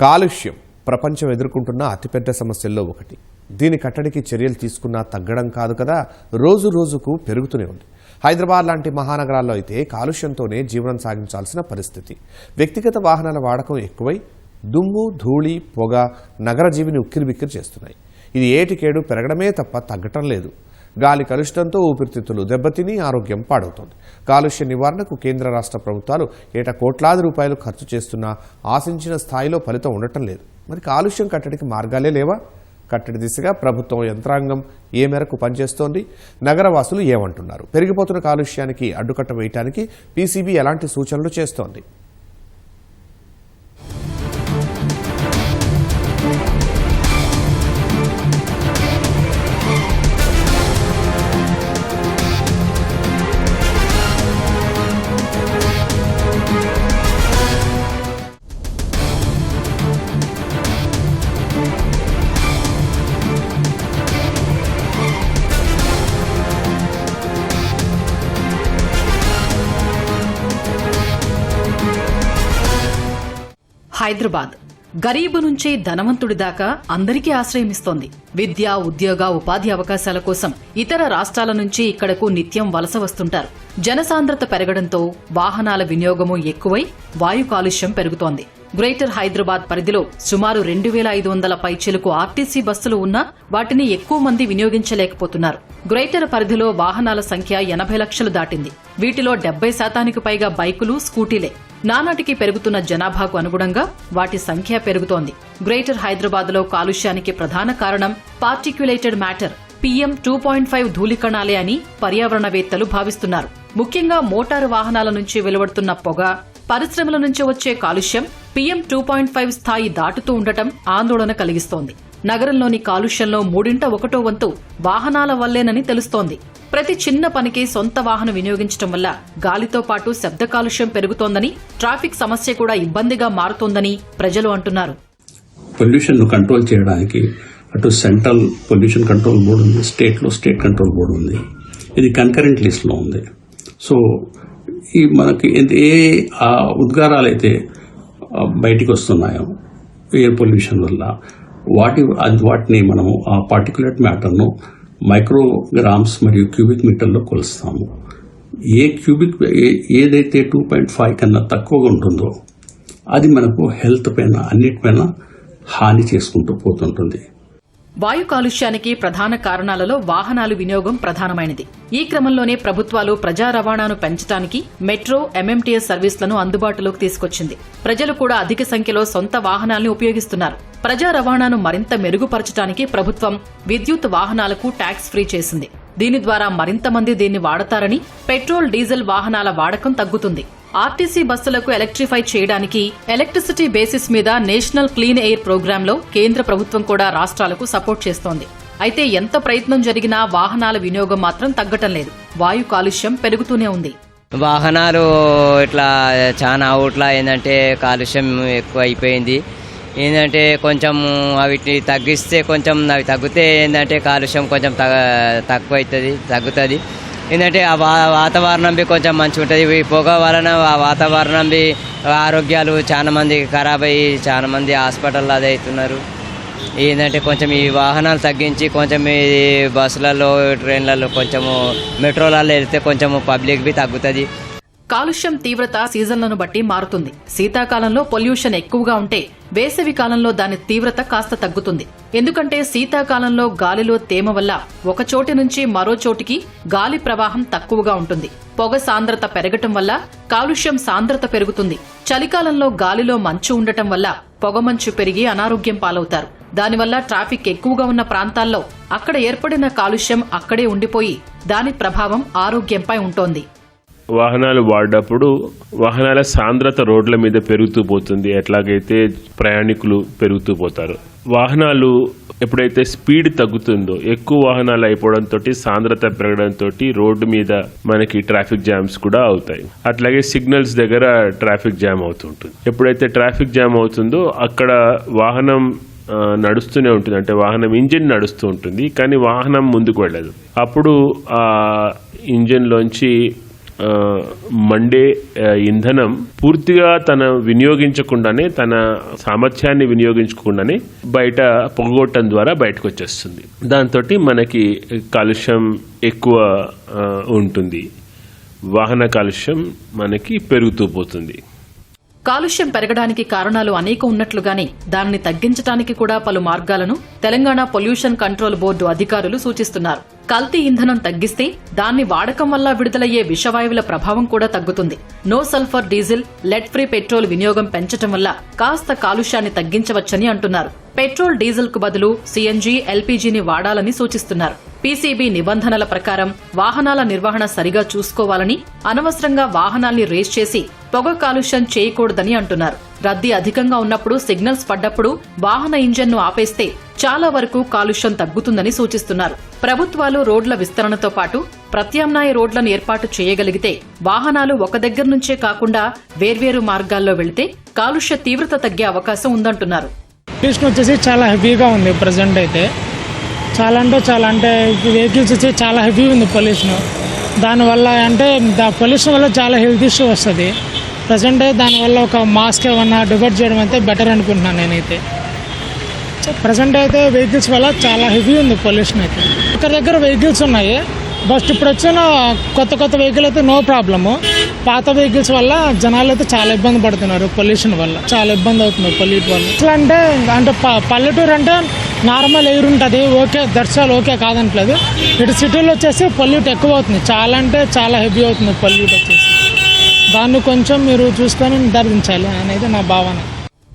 కాలుష్యం ప్రపంచం ఎదుర్కొంటున్న అతిపెద్ద సమస్యల్లో ఒకటి. దీని కట్టడికి చర్యలు తీసుకున్నా తగ్గడం కాదు కదా రోజు రోజుకు పెరుగుతూనే ఉంది. హైదరాబాద్ లాంటి మహానగరాల్లో అయితే కాలుష్యంతోనే జీవనం సాగించాల్సిన పరిస్థితి. వ్యక్తిగత వాహనాల వాడకం ఎక్కువై దుమ్ము ధూళి పొగ నగర జీవిని ఉక్కిరిబిక్కిరి చేస్తున్నాయి. ఇది ఏటికేడు పెరగడమే తప్ప తగ్గటం లేదు. గాలి కలుషితంతో ఊపిరితిత్తులు దెబ్బతిని ఆరోగ్యం పాడవుతోంది. కాలుష్య నివారణకు కేంద్ర రాష్ట్ర ప్రభుత్వాలు ఏటా కోట్లాది రూపాయలు ఖర్చు చేస్తున్నా ఆశించిన స్థాయిలో ఫలితం ఉండటం లేదు. మరి కాలుష్యం కట్టడికి మార్గాలే లేవా? కట్టడి దిశగా ప్రభుత్వం యంత్రాంగం ఏ మేరకు పనిచేస్తోంది? నగరవాసులు ఏమంటున్నారు? పెరిగిపోతున్న కాలుష్యానికి అడ్డుకట్ట వేయటానికి పీసీబీ ఎలాంటి సూచనలు చేస్తోంది? హైదరాబాద్. గరీబు నుంచి ధనవంతుడి దాకా అందరికీ ఆశ్రయమిస్తోంది. విద్య ఉద్యోగ ఉపాధి అవకాశాల కోసం ఇతర రాష్ట్రాల నుంచి ఇక్కడకు నిత్యం వలస వస్తుంటారు. జనసాంద్రత పెరగడంతో వాహనాల వినియోగము ఎక్కువై వాయు కాలుష్యం పెరుగుతోంది. గ్రేటర్ హైదరాబాద్ పరిధిలో సుమారు రెండు వేల ఐదు వందల పైచిలకు ఆర్టీసీ బస్సులు ఉన్నా వాటిని ఎక్కువ మంది వినియోగించలేకపోతున్నారు. గ్రేటర్ పరిధిలో వాహనాల సంఖ్య ఎనభై లక్షలు దాటింది. వీటిలో డెబ్బై శాతానికి పైగా బైకులు స్కూటీలే. నానాటికి పెరుగుతున్న జనాభాకు అనుగుణంగా వాటి సంఖ్య పెరుగుతోంది. గ్రేటర్ హైదరాబాద్లో కాలుష్యానికి ప్రధాన కారణం particulated matter PM two point five ధూళికణాలే అని పర్యావరణవేత్తలు భావిస్తున్నారు. ముఖ్యంగా మోటారు వాహనాల నుంచి వెలువడుతున్న పొగ పరిశ్రమల నుంచి వచ్చే కాలుష్యం పీఎం టూ పాయింట్ ఫైవ్ స్థాయి దాటుతూ ఉండటం ఆందోళన కలిగిస్తోంది. నగరంలోని కాలుష్యంలో మూడింట ఒకటో వంతు వాహనాల వల్లేనని తెలుస్తోంది. ప్రతి చిన్న పనికి సొంత వాహనం వినియోగించడం వల్ల గాలితో పాటు శబ్ద కాలుష్యం పెరుగుతోందని ట్రాఫిక్ సమస్య కూడా ఇబ్బందిగా మారుతోందని ప్రజలు అంటున్నారు. పొల్యూషన్ను కంట్రోల్ చేయడానికి అటు సెంట్రల్ పొల్యూషన్ కంట్రోల్ బోర్డు ఉంది స్టేట్లో స్టేట్ కంట్రోల్ బోర్డు ఉంది. ఇది కన్కరెంట్ లిస్ట్లో ఉంది. సో ఈ మనకి ఏ ఆ ఉద్గారాలు అయితే బయటికి వస్తున్నాయో ఎయిర్ పొల్యూషన్ వల్ల వాటి అది వాటిని మనము ఆ పార్టికులేట్ మ్యాటర్ను మైక్రోగ్రామ్స్ మరియు క్యూబిక్ మీటర్లో కొలుస్తాము. ఏ క్యూబిక్ ఏదైతే టూ పాయింట్ ఫైవ్ కన్నా తక్కువగా ఉంటుందో అది మనకు హెల్త్ పైన అన్నిటిపైన హాని చేసుకుంటూ పోతుంటుంది. వాయు కాలుష్యానికి ప్రధాన కారణాలలో వాహనాలు వినియోగం ప్రధానమైనది. ఈ క్రమంలోనే ప్రభుత్వాలు ప్రజా రవాణాను పెంచడానికి మెట్రో ఎంఎంటీఎస్ సర్వీసులను అందుబాటులోకి తీసుకొచ్చింది. ప్రజలు కూడా అధిక సంఖ్యలో సొంత వాహనాల్ని ఉపయోగిస్తున్నారు. ప్రజా రవాణాను మరింత మెరుగుపరచడానికి ప్రభుత్వం విద్యుత్ వాహనాలకు ట్యాక్స్ ఫ్రీ చేసింది. దీని ద్వారా మరింత మంది దీన్ని వాడతారని పెట్రోల్ డీజిల్ వాహనాల వాడకం తగ్గుతుంది. ఆర్టీసీ బస్సులకు ఎలక్ట్రిఫై చేయడానికి ఎలక్ట్రిసిటీ బేసిస్ మీద నేషనల్ క్లీన్ ఎయిర్ ప్రోగ్రాంలో కేంద్ర ప్రభుత్వం కూడా రాష్ట్రాలకు సపోర్ట్ చేస్తోంది. అయితే ఎంత ప్రయత్నం జరిగినా వాహనాల వినియోగం మాత్రం తగ్గటం లేదు. వాయు కాలుష్యం పెరుగుతూనే ఉంది. వాహనాలు ఇట్లా చాలా అవుట్లా ఏంటంటే కాలుష్యం ఎక్కువ అయిపోయింది ఏంటంటే కొంచెం అవిటిని తగ్గిస్తే కొంచెం అవి తగ్గితే ఏంటంటే కాలుష్యం కొంచెం తగ తక్కువ అవుతుంది తగ్గుతుంది. ఏంటంటే ఆ వా వాతావరణం బి కొంచెం మంచిగా ఉంటుంది ఈ పొగ వలన ఆ వాతావరణం బి ఆరోగ్యాలు చాలా మంది ఖరాబ్ అయ్యి చాలా మంది హాస్పిటల్ అది అవుతున్నారు ఏంటంటే కొంచెం ఈ వాహనాలు తగ్గించి కొంచెం ఈ బస్సులలో ట్రైన్లలో కొంచెము మెట్రోలలో వెళ్తే కొంచెము పబ్లిక్ బి తగ్గుతుంది. కాలుష్యం తీవ్రత సీజన్లను బట్టి మారుతుంది. శీతాకాలంలో పొల్యూషన్ ఎక్కువగా ఉంటే వేసవి కాలంలో దాని తీవ్రత కాస్త తగ్గుతుంది. ఎందుకంటే శీతాకాలంలో గాలిలో తేమ వల్ల ఒక చోటి నుంచి మరో చోటికి గాలి ప్రవాహం తక్కువగా ఉంటుంది. పొగ సాంద్రత పెరగటం వల్ల కాలుష్యం సాంద్రత పెరుగుతుంది. చలికాలంలో గాలిలో మంచు ఉండటం వల్ల పొగమంచు పెరిగి అనారోగ్యం పాలవుతారు. దానివల్ల ట్రాఫిక్ ఎక్కువగా ఉన్న ప్రాంతాల్లో అక్కడ ఏర్పడిన కాలుష్యం అక్కడే ఉండిపోయి దాని ప్రభావం ఆరోగ్యంపై ఉంటోంది. వాహనాలు వాడినప్పుడు వాహనాల సాంద్రత రోడ్ల మీద పెరుగుతూ పోతుంది. ఎట్లాగైతే ప్రయాణికులు పెరుగుతూ పోతారు. వాహనాలు ఎప్పుడైతే స్పీడ్ తగ్గుతుందో ఎక్కువ వాహనాలు అయిపోవడంతో సాంద్రత పెరగడంతో రోడ్డు మీద మనకి ట్రాఫిక్ జామ్స్ కూడా అవుతాయి. అట్లాగే సిగ్నల్స్ దగ్గర ట్రాఫిక్ జామ్ అవుతుంటుంది. ఎప్పుడైతే ట్రాఫిక్ జామ్ అవుతుందో అక్కడ వాహనం నడుస్తూనే ఉంటుంది. అంటే వాహనం ఇంజిన్ నడుస్తూ ఉంటుంది కానీ వాహనం ముందుకు వెళ్ళదు. అప్పుడు ఆ ఇంజిన్లోంచి మండే ఇంధనం పూర్తిగా తన వినియోగించకుండానే తన సామర్థ్యాన్ని వినియోగించకుండానే బయట పొగగొట్టడం ద్వారా బయటకు వచ్చేస్తుంది దాంతో మనకి కాలుష్యం ఎక్కువ ఉంటుంది. వాహన కాలుష్యం మనకి పెరుగుతూ పోతుంది. కాలుష్యం పెరగడానికి కారణాలు అనేక ఉన్నట్లుగానే దానిని తగ్గించడానికి కూడా పలు మార్గాలను తెలంగాణ పొల్యూషన్ కంట్రోల్ బోర్డు అధికారులు సూచిస్తున్నారు. కల్తీ ఇంధనం తగ్గిస్తే దాన్ని వాడకం వల్ల విడుదలయ్యే విషవాయువుల ప్రభావం కూడా తగ్గుతుంది. No sulphur diesel lead free petrol వినియోగం పెంచటం వల్ల కాస్త కాలుష్యాన్ని తగ్గించవచ్చని అంటున్నారు. పెట్రోల్ డీజిల్కు బదులు సీఎన్జీ ఎల్పీజీని వాడాలని సూచిస్తున్నారు. పీసీబీ నిబంధనల ప్రకారం వాహనాల నిర్వహణ సరిగా చూసుకోవాలని అనవసరంగా వాహనాల్ని రేస్ చేసి పొగ కాలుష్యం చేయకూడదని అంటున్నారు. రద్దీ అధికంగా ఉన్నప్పుడు సిగ్నల్స్ పడ్డప్పుడు వాహన ఇంజన్ను ఆపేస్తే చాలా వరకు కాలుష్యం తగ్గుతుందని సూచిస్తున్నారు. ప్రభుత్వాలు రోడ్ల విస్తరణతో పాటు ప్రత్యామ్నాయ రోడ్లను ఏర్పాటు చేయగలిగితే వాహనాలు ఒక దగ్గర నుంచే కాకుండా వేర్వేరు మార్గాల్లో వెళితే కాలుష్య తీవ్రత తగ్గే అవకాశం ఉందంటున్నారు. పొల్యూషన్ వచ్చేసి చాలా హెవీగా ఉంది ప్రజెంట్ అయితే. చాలా అంటే చాలా అంటే వెహికల్స్ వచ్చి చాలా హెవీ ఉంది పొల్యూషన్ దానివల్ల అంటే దా పొల్యూషన్ వల్ల చాలా హెల్త్ ఇష్యూ వస్తుంది. ప్రజెంట్ అయితే దానివల్ల ఒక మాస్క్ ఏమన్నా డివైడ్ చేయడం అయితే బెటర్ అనుకుంటున్నాను నేనైతే. ప్రజెంట్ అయితే వెహికల్స్ వల్ల చాలా హెవీ ఉంది పొల్యూషన్ అయితే. ఒకరి దగ్గర వెహికల్స్ ఉన్నాయి. బస్ట్ ఇప్పుడు వచ్చిన కొత్త కొత్త వెహికల్ అయితే నో ప్రాబ్లము. పాత వెహికల్స్ వల్ల జనాలు అయితే చాలా ఇబ్బంది పడుతున్నారు పొల్యూషన్ వల్ల. చాలా ఇబ్బంది అవుతుంది పొల్యూట్ వల్ల. అంటే అంటే ప- పల్లెటూరు అంటే నార్మల్ ఎయిర్ ఉంటుంది ఓకే దర్శనాలు ఓకే కాదనట్లేదు. ఇటు సిటీలో వచ్చేసి పొల్యూట్ ఎక్కువ అవుతుంది. చాలా అంటే చాలా హెవీ అవుతుంది పొల్యూట్ వచ్చేసి. దాన్ని కొంచెం మీరు చూసుకొని నిర్ధారించాలి అనేది నా భావన.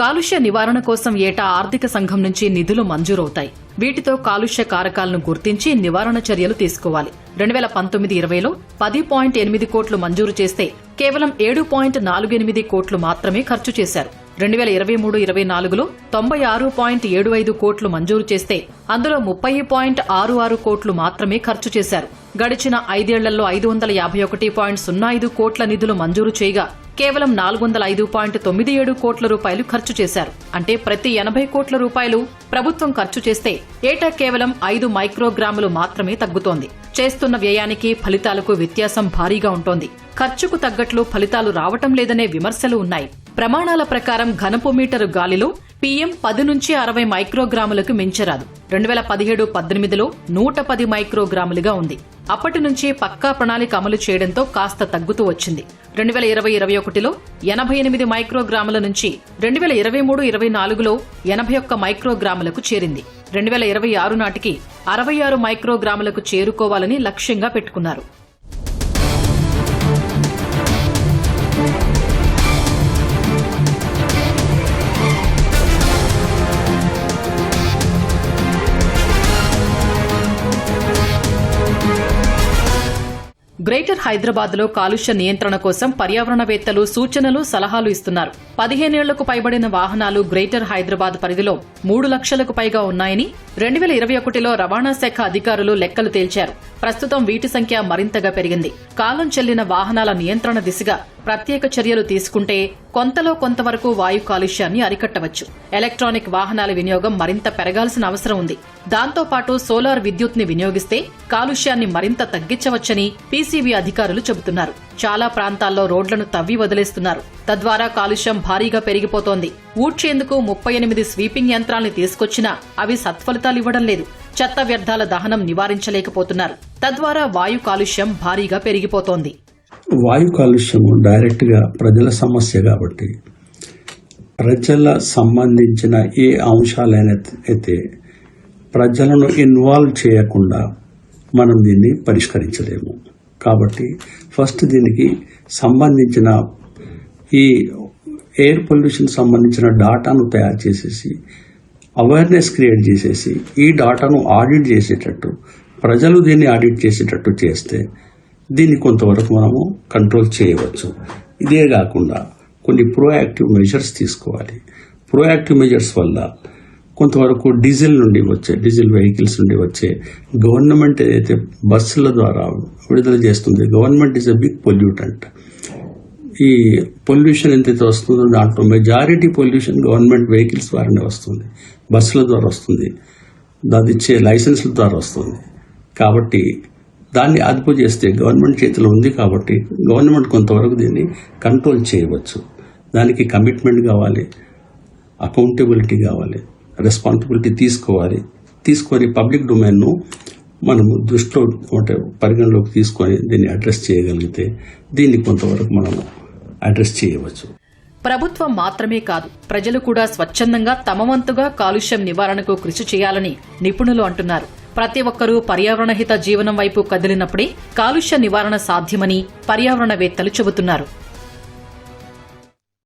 కాలుష్య నివారణ కోసం ఏటా ఆర్థిక సంఘం నుంచి నిధులు మంజూరవుతాయి. వీటితో కాలుష్య కారకాలను గుర్తించి నివారణ చర్యలు తీసుకోవాలి. రెండు వేల పంతొమ్మిది ఇరవైలో పది పాయింట్ ఎనిమిది కోట్లు మంజూరు చేస్తే కేవలం ఏడు పాయింట్ నాలుగు ఎనిమిది కోట్లు మాత్రమే ఖర్చు చేశారు. రెండు వేల ఇరవై మూడు ఇరవై నాలుగులో తొంభై ఆరు పాయింట్ ఏడు ఐదు కోట్లు మంజూరు చేస్తే అందులో ముప్పై పాయింట్ ఆరు ఆరు కోట్లు మాత్రమే ఖర్చు చేశారు. గడిచిన ఐదేళ్ళలో ఐదు వందల యాభై ఒకటి పాయింట్ సున్నా ఐదు కోట్ల నిధులు మంజూరు చేయగా కేవలం నాలుగు వందల ఐదు పాయింట్ తొమ్మిది ఏడు కోట్ల రూపాయలు ఖర్చు చేశారు. అంటే ప్రతి ఎనభై కోట్ల రూపాయలు ప్రభుత్వం ఖర్చు చేస్తే ఏటా కేవలం ఐదు మైక్రోగ్రాములు మాత్రమే తగ్గుతోంది. చేస్తున్న వ్యయానికి ఫలితాలకు వ్యత్యాసం భారీగా ఉంటోంది. ఖర్చుకు తగ్గట్లు ఫలితాలు రావటం లేదనే విమర్శలు ఉన్నాయి. ప్రమాణాల ప్రకారం ఘనపు మీటరు గాలిలో పీఎం పది నుంచి అరవై మైక్రోగ్రాములకు మించరాదు. రెండు వేల పదిహేడు పద్దెనిమిదిలో నూట పది మైక్రోగ్రాములుగా ఉంది. అప్పటి నుంచి పక్కా ప్రణాళిక అమలు చేయడంతో కాస్త తగ్గుతూ వచ్చింది. రెండు వేల ఇరవై ఇరవై ఒకటిలో ఎనభై ఎనిమిది మైక్రోగ్రాముల నుంచి రెండు వేల ఇరవై మూడు ఇరవై నాలుగులో ఎనభై ఒక్క మైక్రోగ్రాములకు చేరింది. రెండు వేల ఇరవై ఆరు నాటికి అరవై ఆరు మైక్రోగ్రాములకు చేరుకోవాలని లక్ష్యంగా పెట్టుకున్నారు. గ్రేటర్ హైదరాబాద్లో కాలుష్య నియంత్రణ కోసం పర్యావరణవేత్తలు సూచనలు సలహాలు ఇస్తున్నారు. పదిహేనేళ్ళకు పైబడిన వాహనాలు గ్రేటర్ హైదరాబాద్ పరిధిలో మూడు లక్షలకు పైగా ఉన్నాయని రెండు వేల ఇరవై ఒకటిలో రవాణా శాఖ అధికారులు లెక్కలు తేల్చారు. ప్రస్తుతం వీటి సంఖ్య మరింతగా పెరిగింది. కాలం చెల్లిన వాహనాల నియంత్రణ దిశగా ప్రత్యేక చర్యలు తీసుకుంటే కొంతలో కొంతవరకు వాయు కాలుష్యాన్ని అరికట్టవచ్చు. ఎలక్ట్రానిక్ వాహనాల వినియోగం మరింత పెరగాల్సిన అవసరం ఉంది. దాంతో పాటు సోలార్ విద్యుత్ని వినియోగిస్తే కాలుష్యాన్ని మరింత తగ్గించవచ్చని పీసీబీ అధికారులు చెబుతున్నారు. చాలా ప్రాంతాల్లో రోడ్లను తవ్వి వదిలేస్తున్నారు. తద్వారా కాలుష్యం భారీగా పెరిగిపోతోంది. ఊడ్చేందుకు ముప్పై ఎనిమిది స్వీపింగ్ యంత్రాల్ని తీసుకొచ్చినా అవి సత్ఫలితాలివ్వడం లేదు. చెత్త వ్యర్థాల దహనం నివారించలేకపోతున్నారు. తద్వారా వాయు కాలుష్యం భారీగా పెరిగిపోతోంది. వాయు కాలుష్యం డైరెక్ట్గా ప్రజల సమస్య కాబట్టి ప్రజల సంబంధించిన ఏ అంశాలైనా అయితే ప్రజలను ఇన్వాల్వ్ చేయకుండా మనం దీన్ని పరిష్కరించలేము. కాబట్టి ఫస్ట్ దీనికి సంబంధించిన ఈ ఎయిర్ పొల్యూషన్ సంబంధించిన డాటాను తయారు చేసేసి అవేర్నెస్ క్రియేట్ చేసేసి ఈ డాటాను ఆడిట్ చేసేటట్టు ప్రజలు దీన్ని ఆడిట్ చేసేటట్టు చేస్తే దీన్ని కొంతవరకు మనము కంట్రోల్ చేయవచ్చు. ఇదే కాకుండా కొన్ని ప్రోయాక్టివ్ మెజర్స్ తీసుకోవాలి. ప్రోయాక్టివ్ మెజర్స్ వల్ల కొంతవరకు డీజిల్ నుండి వచ్చే డీజిల్ వెహికల్స్ నుండి వచ్చే గవర్నమెంట్ ఏదైతే బస్సుల ద్వారా విడుదల చేస్తుంది government is a big pollutant ఈ పొల్యూషన్ ఎంతైతే వస్తుందో దాంట్లో మెజారిటీ పొల్యూషన్ గవర్నమెంట్ వెహికల్స్ ద్వారానే వస్తుంది. బస్సుల ద్వారా వస్తుంది. అది ఇచ్చే లైసెన్స్ల ద్వారా వస్తుంది. కాబట్టి దాన్ని అదుపు చేస్తే గవర్నమెంట్ చేతిలో ఉంది కాబట్టి గవర్నమెంట్ కొంతవరకు దీన్ని కంట్రోల్ చేయవచ్చు. దానికి కమిట్మెంట్ కావాలి అకౌంటబిలిటీ కావాలి. రెస్పాన్సిబిలిటీ తీసుకోవాలి. తీసుకొని పబ్లిక్ డొమైన్ను మనము దృష్టిలో అంటే పరిగణలోకి తీసుకొని దీన్ని అడ్రస్ చేయగలిగితే దీన్ని కొంతవరకు మనము అడ్రస్ చేయవచ్చు. ప్రభుత్వం మాత్రమే కాదు ప్రజలు కూడా స్వచ్ఛందంగా తమ వంతుగా కాలుష్యం నివారణకు కృషి చేయాలని నిపుణులు అంటున్నారు. ప్రతి ఒక్కరూ పర్యావరణహిత జీవనం వైపు కదిలినప్పుడే కాలుష్య నివారణ సాధ్యమని పర్యావరణవేత్తలు చెబుతున్నారు.